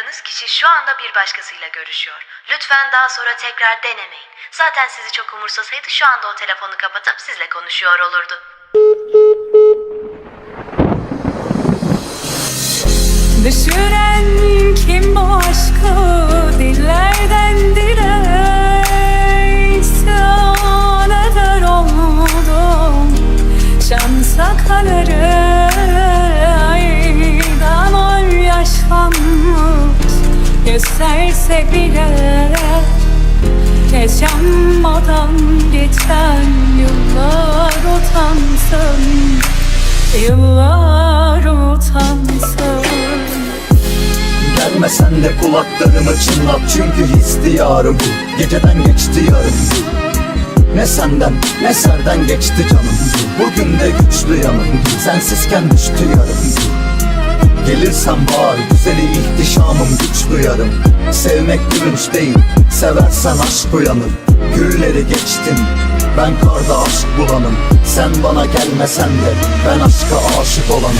aradığınız kişi şu anda bir başkasıyla görüşüyor. Lütfen daha sonra tekrar denemeyin. Zaten sizi çok umursasaydı şu anda o telefonu kapatıp sizle konuşuyor olurdu. Düşüren kim bu aşkı dillerden dile Neden oldum şansa kadere gösterse bile Yaşanmadan geçen yıllar utansın Yıllar utansın. Gelmesen de kulaklarımı çınlat çünkü his diyarım Geceden geçti yarım. Ne senden ne serden geçti canım. Bugün de güçlü yanım. Sensizken düştü yarım Gelirsen bağır güzeli ihtişamım güç duyarım. Sevmek gülünç değil seversen aşk uyanır. Gülleri geçtim ben karda aşk bulanım. Sen bana gelmesen de ben aşka aşık olanım